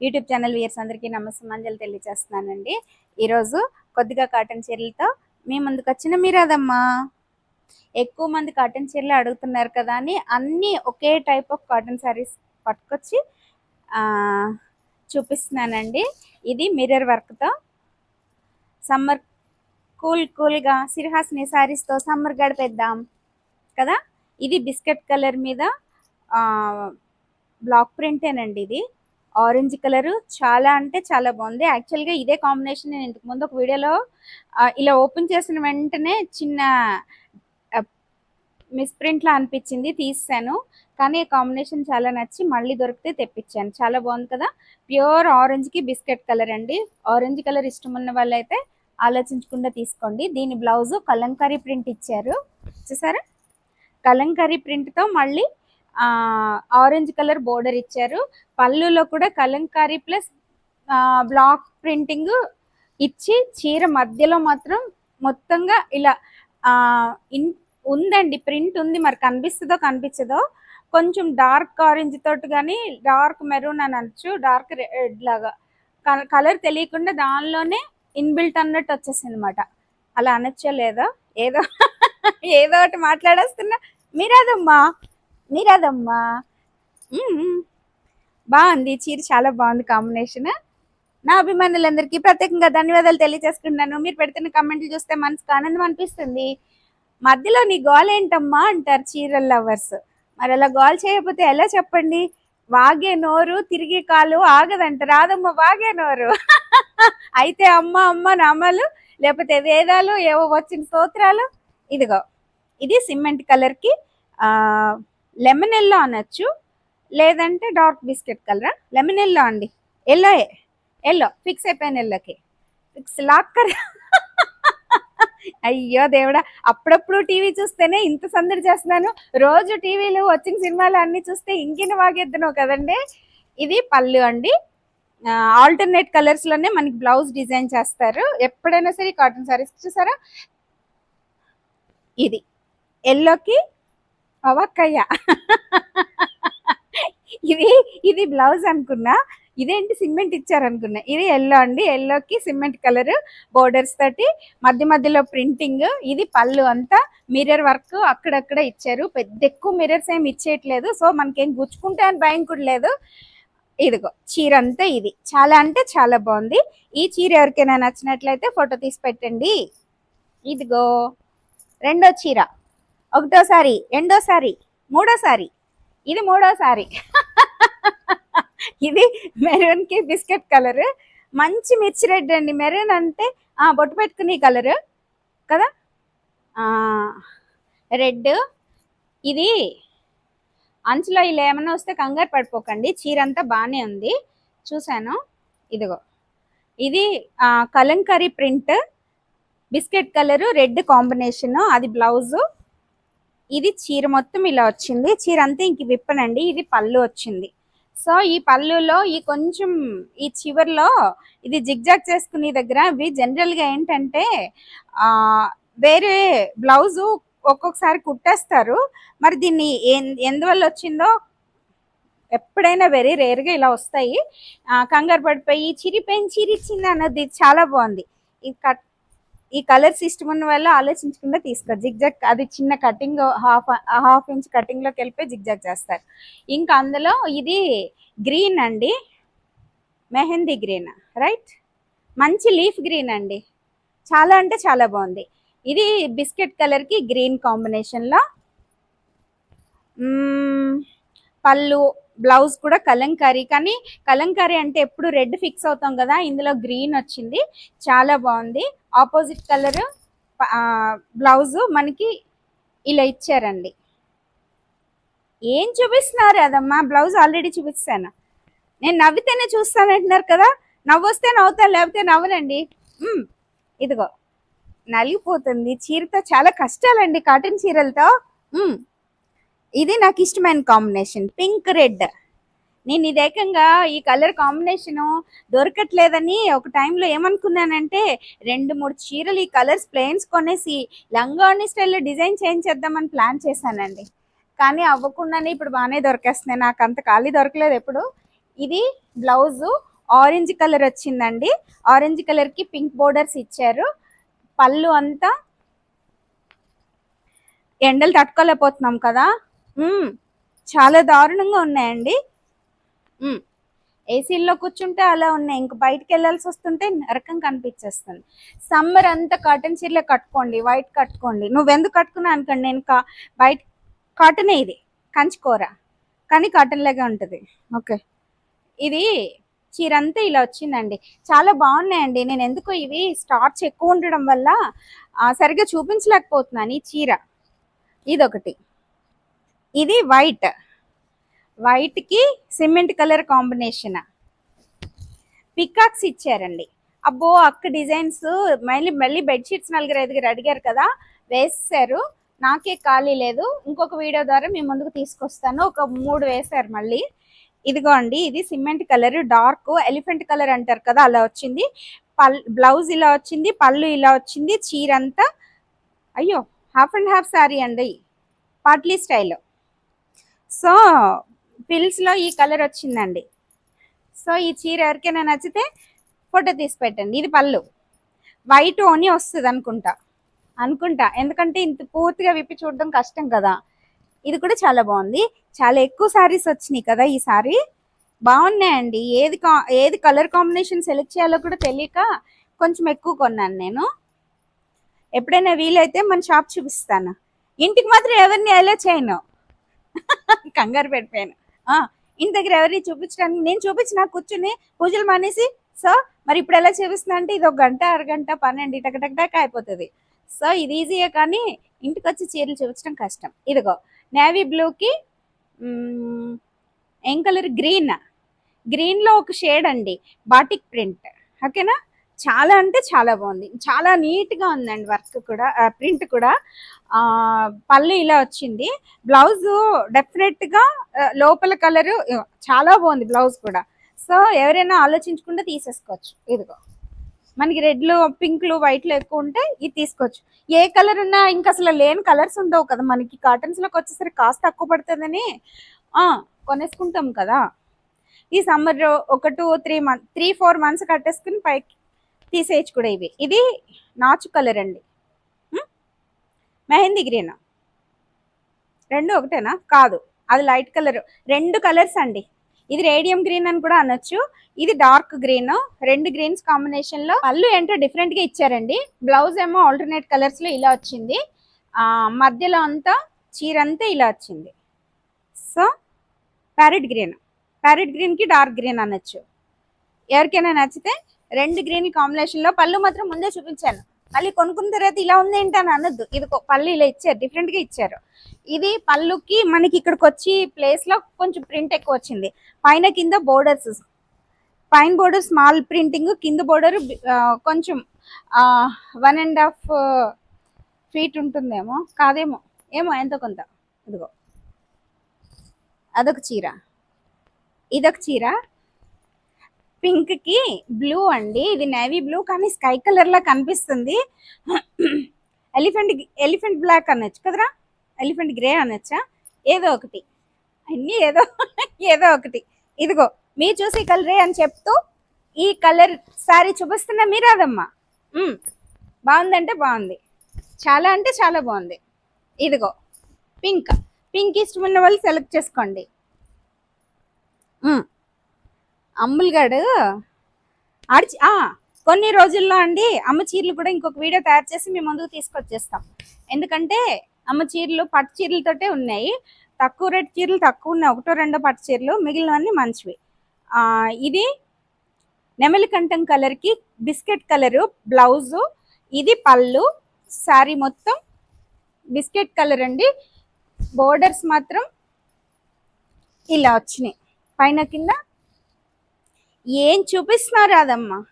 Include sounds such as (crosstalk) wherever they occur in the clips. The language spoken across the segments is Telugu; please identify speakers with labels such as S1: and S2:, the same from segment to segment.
S1: యూట్యూబ్ ఛానల్ వ్యూయర్స్ అందరికీ నమస్కారం తెలియజేస్తున్నానండి ఈరోజు కొద్దిగా కాటన్ చీరలతో మీ ముందుకు వచ్చిన మీరాదమ్మా. ఎక్కువ మంది కాటన్ చీరలు అడుగుతున్నారు కదా అని అన్నీ ఒకే టైప్ ఆఫ్ కాటన్ శారీస్ పట్టుకొచ్చి చూపిస్తున్నానండి. ఇది మిర్రర్ వర్క్తో సమ్మర్ కూల్ కూల్గా సిరిహాసిని శారీస్తో సమ్మర్ గడిపేద్దాం కదా? ఇది బిస్కెట్ కలర్ మీద బ్లాక్ ప్రింటేనండి ఇది. Orange colour. చాలా అంటే చాలా బాగుంది. యాక్చువల్గా ఇదే కాంబినేషన్ నేను ఇంతకు ముందు ఒక వీడియోలో ఇలా ఓపెన్ చేసిన వెంటనే చిన్న మిస్ప్రింట్లా అనిపించింది తీసాను కానీ ఈ కాంబినేషన్ చాలా నచ్చి మళ్ళీ దొరికితే తెప్పించాను. చాలా బాగుంది కదా. ప్యూర్ ఆరెంజ్కి బిస్కెట్ కలర్ అండి. ఆరెంజ్ కలర్ ఇష్టం ఉన్న వాళ్ళైతే ఆలోచించకుండా తీసుకోండి. దీని బ్లౌజ్ కలంకారీ ప్రింట్ ఇచ్చారు. చూసారా? కలంకారీ ప్రింట్తో మళ్ళీ ఆరెంజ్ కలర్ బోర్డర్ ఇచ్చారు. పళ్ళులో కూడా కలంకారీ ప్లస్ బ్లాక్ ప్రింటింగ్ ఇచ్చి చీర మధ్యలో మాత్రం మొత్తంగా ఇలా ఇన్ ఉందండి. ప్రింట్ ఉంది. మరి కనిపిస్తుందో కనిపించదో కొంచెం డార్క్ ఆరెంజ్ తోటి కానీ డార్క్ మెరూన్ అని అనొచ్చు. డార్క్ రెడ్ లాగా. కలర్ తెలియకుండా దానిలోనే ఇన్బిల్ట్ అన్నట్టు వచ్చేసింది అనమాట అలా అనొచ్చో లేదో? ఏదో ఏదో ఒకటి మాట్లాడేస్తున్నా. మీరాదమ్మా మీరాదమ్మా. బాగుంది చీర చాలా బాగుంది కాంబినేషన్ నా అభిమానులందరికీ ప్రత్యేకంగా ధన్యవాదాలు తెలియజేసుకుంటున్నాను. మీరు పెడుతున్న కమెంట్లు చూస్తే మనసుకు ఆనందం అనిపిస్తుంది. మధ్యలో నీ గోల్ ఏంటమ్మా అంటారు చీరల లవర్స్ మరి అలా గోల్ చేయకపోతే ఎలా చెప్పండి? వాగే నోరు తిరిగి కాలు ఆగదంట. రాదమ్మ వాగే నోరు. (laughs) అయితే అమ్మ అమ్మ నామాలు లేకపోతే వేదాలు ఏవో వచ్చిన స్తోత్రాలు. ఇదిగో ఇది సిమెంట్ కలర్కి లెమన్ ఎల్లో అనొచ్చు లేదంటే డార్క్ బిస్కెట్ కలరా? లెమన్ ఎల్లో అండి ఎల్లోయే ఎల్లో. ఫిక్స్ అయిపోయాను ఎల్లోకి. ఫిక్స్ లాక్కర్. అయ్యో దేవుడా అప్పుడప్పుడు టీవీ చూస్తేనే ఇంత సందడి చేస్తున్నాను. రోజు టీవీలు వచ్చిన సినిమాలు అన్ని చూస్తే ఇంకిన వాగెద్దును కదండి. ఇది పళ్ళు అండి. ఆల్టర్నేట్ కలర్స్లోనే మనకి బ్లౌజ్ డిజైన్ చేస్తారు. ఎప్పుడైనా సరే కాటన్ సారీస్ చూసారా? ఇది. ఎల్లోకి అవక్కయ్య ఇది ఇది బ్లౌజ్ అనుకున్నా. ఇదేంటి సిమెంట్ ఇచ్చారనుకున్నా ఇది ఎల్లో అండి. ఎల్లోకి సిమెంట్ కలర్ బోర్డర్స్ తోటి మధ్య మధ్యలో ప్రింటింగ్. ఇది పళ్ళు అంతా మిర్రర్ వర్క్ అక్కడక్కడ ఇచ్చారు. పెద్ద ఎక్కువ మిర్రర్స్ ఏమి ఇచ్చేయట్లేదు. సో మనకేం గుచ్చుకుంటే అని భయం కూడా లేదు. ఇదిగో చీర అంతా ఇది. చాలా అంటే చాలా బాగుంది. ఈ చీర ఎవరికైనా నచ్చినట్లయితే ఫోటో తీసి పెట్టండి. ఇదిగో. రెండో చీర. ఒకటోసారి రెండోసారి మూడోసారి. ఇది మూడోసారి. ఇది మెరూన్కి బిస్కెట్ కలర్. మంచి మిర్చి రెడ్ అండి. మెరూన్ అంటే బొట్టు పెట్టుకునే కలర్. కదా? రెడ్. ఇది అంచులో ఇలా ఏమైనా వస్తే కంగారు పడిపోకండి. చీర అంతా బాగానే ఉంది. చూశాను. ఇదిగో. ఇది Kalamkari print. Biscuit colour red combination అది బ్లౌజు. ఇది చీర మొత్తం ఇలా వచ్చింది. చీర అంతా ఇంక విప్పనండి. ఇది పళ్ళు వచ్చింది. సో ఈ పళ్ళులో ఈ కొంచెం ఈ చివర్లో ఇది జిగ్జాగ్ చేసుకునే దగ్గర ఇవి జనరల్గా ఏంటంటే వేరే బ్లౌజు ఒక్కొక్కసారి కుట్టేస్తారు. మరి దీన్ని ఎందువల్ల వచ్చిందో ఎప్పుడైనా వెరీ రేర్గా ఇలా వస్తాయి. కంగారు పడిపోయి చిరిపోయిన చిరిచింది అన్నది చాలా బాగుంది. ఇది కట్ ఈ కలర్స్ ఇష్టం ఉన్న వల్ల ఆలోచించకుండా తీసుకో జిగ్జాగ్ అది చిన్న కటింగ్ హాఫ్ హాఫ్ ఇంచ్ కటింగ్లోకి వెళ్ళిపోయి జిగ్జాగ్ చేస్తారు. ఇంకా అందులో ఇది గ్రీన్ అండి. Mehndi green right? మంచి లీఫ్ గ్రీన్ అండి. చాలా అంటే చాలా బాగుంది. ఇది బిస్కెట్ కలర్కి గ్రీన్ కాంబినేషన్లో. పళ్ళు బ్లౌజ్ కూడా కలంకారీ. కానీ కలంకారీ అంటే ఎప్పుడు రెడ్ ఫిక్స్ అవుతాం కదా ఇందులో గ్రీన్ వచ్చింది. చాలా బాగుంది. ఆపోజిట్ కలర్ బ్లౌజ్ మనకి ఇలా ఇచ్చారండి. ఏం చూపిస్తున్నారు అదమ్మా? బ్లౌజ్ ఆల్రెడీ చూపిస్తాను. నేను నవ్వితేనే చూస్తానంటున్నారు కదా. నవ్వొస్తే నవ్వుతాను లేకపోతే నవ్వనండి. ఇదిగో నలిగిపోతుంది. చీరతో చాలా కష్టాలండి కాటన్ చీరలతో. ఇది నాకు ఇష్టమైన కాంబినేషన్ పింక్ రెడ్ నేను ఇది ఏకంగా ఈ కలర్ కాంబినేషన్ దొరకట్లేదని ఒక టైంలో ఏమనుకున్నానంటే రెండు మూడు చీరలు ఈ కలర్స్ ప్లెయిన్స్ కొనేసి లంగాని స్టైల్లో డిజైన్ చేయించేద్దామని ప్లాన్ చేశానండి. కానీ అవ్వకుండానే ఇప్పుడు బాగానే దొరికేస్తున్నాయి. నాకు అంత ఖాళీ దొరకలేదు ఎప్పుడు. ఇది బ్లౌజు ఆరెంజ్ కలర్ వచ్చిందండి. ఆరెంజ్ కలర్కి పింక్ బోర్డర్స్ ఇచ్చారు. పళ్ళు అంతా ఎండలు తట్టుకోలేకపోతున్నాం కదా. చాలా దారుణంగా ఉన్నాయండి. ఏసీల్లో కూర్చుంటే అలా ఉన్నాయి. ఇంక బయటకు వెళ్ళాల్సి వస్తుంటే నరకం కనిపించేస్తుంది. సమ్మర్ అంతా కాటన్ చీరలే కట్టుకోండి వైట్ కట్టుకోండి. నువ్వెందుకు కట్టుకున్నా అనుకోండి నేను కా బయట కాటనే ఇది. కంచుకోర కానీ కాటన్ లాగా ఉంటుంది. ఓకే. ఇది చీర అంతా ఇలా వచ్చిందండి. చాలా బాగున్నాయండి. నేను ఎందుకో ఇవి స్టార్చ్ ఎక్కువ ఉండడం వల్ల సరిగ్గా చూపించలేకపోతున్నాను ఈ చీర. ఇదొకటి. ఇది వైట్ వైట్కి సిమెంట్ కలర్ కాంబినేషన్ పికాక్స్ ఇచ్చారండి. అబ్బో అక్క డిజైన్స్ మళ్ళీ మళ్ళీ బెడ్షీట్స్ నలుగురు ఐదుగురు అడిగారు కదా వేసారు నాకే ఖాళీ లేదు. ఇంకొక వీడియో ద్వారా మీ ముందుకు తీసుకొస్తాను. ఒక మూడు వేశారు మళ్ళీ. ఇదిగో అండి ఇది cement colour dark elephant colour అంటారు కదా అలా వచ్చింది. పల్ బ్లౌజ్ ఇలా వచ్చింది పళ్ళు ఇలా వచ్చింది చీర అంతా అయ్యో హాఫ్ అండ్ హాఫ్ శారీ అండి. పాట్లీ స్టైల్ సో పిల్స్లో ఈ కలర్ వచ్చిందండి. సో ఈ చీర ఎవరికైనా నచ్చితే ఫోటో తీసి పెట్టండి. ఇది పళ్ళు. వైట్ ఓని వస్తుంది అనుకుంటా. అనుకుంటా. ఎందుకంటే ఇంత పూర్తిగా విప్పి చూడడం కష్టం కదా. ఇది కూడా చాలా బాగుంది. చాలా ఎక్కువ శారీస్ వచ్చినాయి కదా ఈ సారీ. బాగున్నాయండి. ఏది కా- ఏది కలర్ కాంబినేషన్ సెలెక్ట్ చేయాలో కూడా తెలియక కొంచెం ఎక్కువ కొన్నాను నేను. ఎప్పుడైనా వీలైతే మన షాప్ చూపిస్తాను. ఇంటికి మాత్రం ఎవరిని అలా చేయను. కంగారు పెట్టిపోయాను ఇంత దగ్గర ఎవరిని చూపించడానికి నేను చూపించిన కూర్చుని పూజలు మానేసి సో మరి ఇప్పుడు ఎలా చూపిస్తున్నా? అంటే ఇది ఒక గంట అరగంట పని అండి టక అయిపోతుంది. సో ఇది ఈజీయే కానీ ఇంటికి వచ్చి చీరలు చూపించడం కష్టం. ఇదిగో నేవీ బ్లూకి ఏం కలర్ గ్రీన్ గ్రీన్లో ఒక షేడ్ అండి బాటిక్ ప్రింట్ ఓకేనా చాలా అంటే చాలా బాగుంది. చాలా నీట్గా ఉందండి వర్క్ కూడా ప్రింట్ కూడా. పళ్ళు ఇలా వచ్చింది. బ్లౌజ్ డెఫినెట్గా లోపల కలరు చాలా బాగుంది బ్లౌజ్ కూడా. సో ఎవరైనా ఆలోచించకుండా తీసేసుకోవచ్చు. ఇదిగో. మనకి రెడ్లు పింక్లు వైట్లు ఎక్కువ ఉంటే ఇది తీసుకోవచ్చు. ఏ కలర్ ఉన్నా ఇంకా అసలు లేని కలర్స్ ఉండవు కదా మనకి. కాటన్స్లోకి వచ్చేసరికి కాస్ట్ తక్కువ పడుతుందని కొనేసుకుంటాం కదా. ఈ సమ్మర్ ఒక two three month three four months కట్టేసుకుని పైకి తీసేయచ్చు కూడా ఇవి. ఇది నాచు కలర్ అండి. మెహందీ గ్రీన్ రెండు ఒకటేనా? కాదు. అది లైట్ కలర్ రెండు కలర్స్ అండి. ఇది రేడియం గ్రీన్ అని కూడా అనొచ్చు. ఇది డార్క్ గ్రీన్ రెండు గ్రీన్స్ కాంబినేషన్లో పళ్ళు ఏంటో డిఫరెంట్గా ఇచ్చారండి. బ్లౌజ్ ఏమో ఆల్టర్నేట్ కలర్స్లో ఇలా వచ్చింది. ఆ మధ్యలో అంతా చీర అంతా ఇలా వచ్చింది. సో ప్యారెట్ గ్రీన్ ప్యారెట్ గ్రీన్కి డార్క్ గ్రీన్ అనొచ్చు. ఎవరికైనా నచ్చితే రెండు గ్రీన్ కాంబినేషన్లో పళ్ళు మాత్రం ముందే చూపించాను. మళ్ళీ కొనుక్కున్న తర్వాత ఇలా ఉంది ఏంటి అని అనొద్దు. ఇది పళ్ళు ఇలా ఇచ్చారు డిఫరెంట్గా ఇచ్చారు. ఇది పళ్ళుకి మనకి ఇక్కడికి వచ్చి ప్లేస్లో కొంచెం ప్రింట్ ఎక్కువ వచ్చింది. పైన కింద బోర్డర్స్ పైన బోర్డర్ స్మాల్ ప్రింటింగ్ కింద బోర్డర్ కొంచెం వన్ అండ్ హాఫ్ ఫీట్ ఉంటుందేమో కాదేమో ఏమో ఎంతో కొంత. ఇదిగో. అదొక చీర. ఇదొక చీర. పింక్కి బ్లూ అండి. ఇది నేవీ బ్లూ కానీ స్కై కలర్ లా కనిపిస్తుంది. ఎలిఫెంట్ ఎలిఫెంట్ బ్లాక్ అనొచ్చు కదరా? ఎలిఫెంట్ గ్రే అనొచ్చా? ఏదో ఒకటి. అన్నీ ఏదో ఏదో ఒకటి. ఇదిగో మీరు చూసి కలరే అని చెప్తూ ఈ కలర్ సారీ చూపిస్తున్నా మీరు బాగుందంటే బాగుంది. చాలా అంటే చాలా బాగుంది. ఇదిగో పింక్. పింక్ ఇష్టం ఉన్న వాళ్ళు సెలెక్ట్ చేసుకోండి. అమ్ములుగాడు ఆడిచి కొన్ని రోజుల్లో అండి అమ్మ చీరలు కూడా ఇంకొక వీడియో తయారు చేసి మేము ముందుకు తీసుకొచ్చేస్తాం. ఎందుకంటే అమ్మ చీరలు పట్టు చీరలతోటే ఉన్నాయి. తక్కువ రేట్ చీరలు తక్కువ ఉన్నాయి. ఒకటో రెండో పట్టు చీరలు మిగిలినవన్నీ మంచివి. ఇది నెమలి కంఠం కలర్కి బిస్కెట్ కలరు బ్లౌజు ఇది పళ్ళు శారీ మొత్తం బిస్కెట్ కలర్ అండి. బోర్డర్స్ మాత్రం ఇలా వచ్చినాయి. పైన కింద ఏం చూపిస్తున్నారు రాదమ్మా.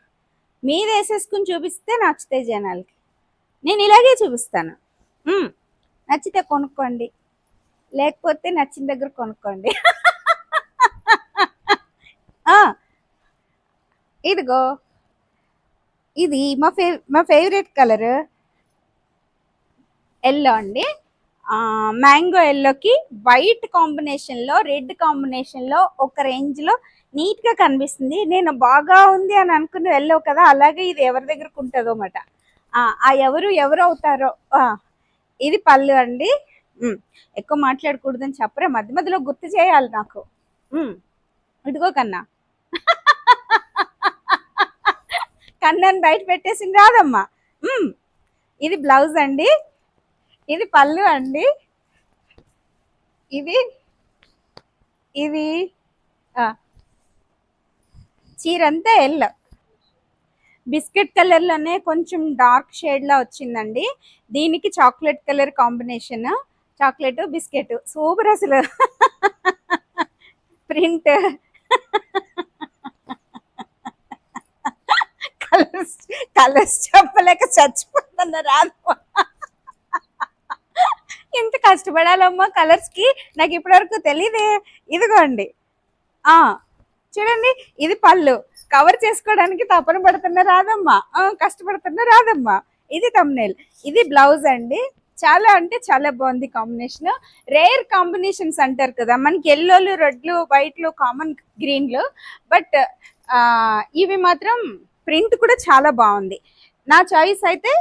S1: మీద వేసేసుకుని చూపిస్తే నచ్చితే జనాలకి. నేను ఇలాగే చూపిస్తాను. నచ్చితే కొనుక్కోండి. లేకపోతే నచ్చిన దగ్గర కొనుక్కోండి. ఇదిగో. ఇది మా ఫేవ్ మా ఫేవరెట్ కలర్. ఎల్లో అండి. మ్యాంగో ఎల్లోకి వైట్ కాంబినేషన్లో రెడ్ కాంబినేషన్లో ఒక రేంజ్లో నీట్గా కనిపిస్తుంది. నేను బాగా ఉంది అని అనుకుని వెళ్ళవు కదా అలాగే ఇది ఎవరి దగ్గరకు ఉంటుందో మాట ఆ ఎవరు ఎవరు అవుతారో ఇది పళ్ళు అండి. ఎక్కువ మాట్లాడకూడదని చెప్పరే మధ్య మధ్యలో గుర్తు చేయాలి నాకు. ఉమ్, ఇదిగో కన్నా. కన్నాను బయట పెట్టేసింది రాదమ్మా. ఇది బ్లౌజ్ అండి. ఇది పళ్ళు అండి. ఇది ఇది ఆ, చీర అంతా ఎల్లో. బిస్కెట్ కలర్లోనే కొంచెం డార్క్ షేడ్లా వచ్చిందండి. దీనికి chocolate colour combination chocolate biscuit. Super అసలు. ప్రింట్. కలర్స్ కలర్స్ చెప్పలేక చచ్చిపోతున్నా రాదు ఎంత కష్టపడాలమ్మా కలర్స్కి నాకు ఇప్పటివరకు తెలియదే ఇదిగోండి. ఆ చూడండి ఇది పళ్ళు. కవర్ చేసుకోవడానికి తపన పడుతున్న రాదమ్మా కష్టపడుతున్న రాదమ్మా ఇది తమ్నేల్ ఇది బ్లౌజ్ అండి. చాలా అంటే చాలా బాగుంది కాంబినేషన్ రేర్ కాంబినేషన్స్ అంటారు కదా మనకి ఎల్లోలు రెడ్లు వైట్లు కామన్ గ్రీన్లు బట్ ఇవి మాత్రం ప్రింట్ కూడా చాలా బాగుంది. నా చాయిస్ అయితే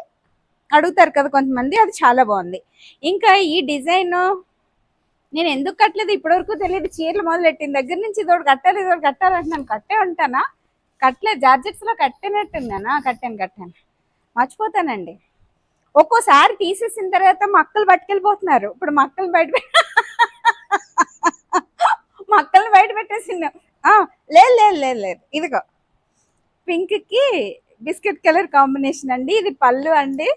S1: అడుగుతారు కదా కొంతమంది అది చాలా బాగుంది. ఇంకా ఈ డిజైన్ నేను ఎందుకు కట్టలేదు? ఇప్పటివరకు తెలియదు. చీరలు మొదలెట్టిన దగ్గర నుంచి ఇదోడు కట్టాలి ఇదోడు కట్టాలంటున్నాను. కట్టే ఉంటానా? కట్టలే జార్జెట్స్లో కట్టినట్టున్నానా కట్టాను కట్టాను. మర్చిపోతానండి. ఒక్కోసారి తీసేసిన తర్వాత మక్కలు పట్టుకెళ్ళిపోతున్నారు. ఇప్పుడు మక్కలు బయట మక్కలు బయట పెట్టేసిన లేదు లేదు లేదు లేదు. ఇదిగో. పింక్కి బిస్కెట్ కలర్ కాంబినేషన్ అండి. ఇది పళ్ళు అండి.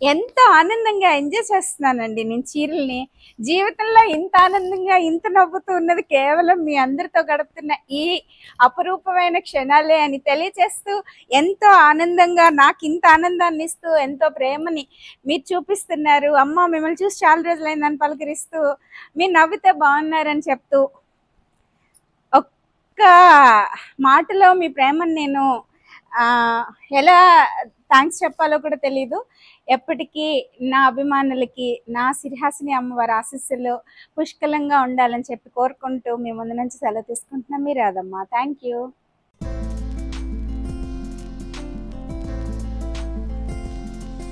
S1: ఎంతో ఆనందంగా ఎంజాయ్ చేస్తున్నానండి నేను చీరల్ని. జీవితంలో ఇంత ఆనందంగా ఇంత నవ్వుతూ ఉన్నది కేవలం మీ అందరితో గడుపుతున్న ఈ అపురూపమైన క్షణాలే అని తెలియచేస్తూ ఎంతో ఆనందంగా నాకు ఇంత ఆనందాన్ని ఇస్తూ ఎంతో ప్రేమని మీరు చూపిస్తున్నారు. అమ్మ మిమ్మల్ని చూసి చాలా రోజులైందని పలకరిస్తూ మీరు నవ్వితే బాగున్నారని చెప్తూ ఒక్క మాటలో మీ ప్రేమను నేను ఎలా థ్యాంక్స్ చెప్పాలో కూడా తెలీదు. ఎప్పటికీ నా అభిమానులకి నా సిరిహాసిని అమ్మవారి ఆశీస్సులు పుష్కలంగా ఉండాలని చెప్పి కోరుకుంటూ మీ ముందు నుంచి సెలవు తీసుకుంటున్నాం. మీరు రాదమ్మా థ్యాంక్ యూ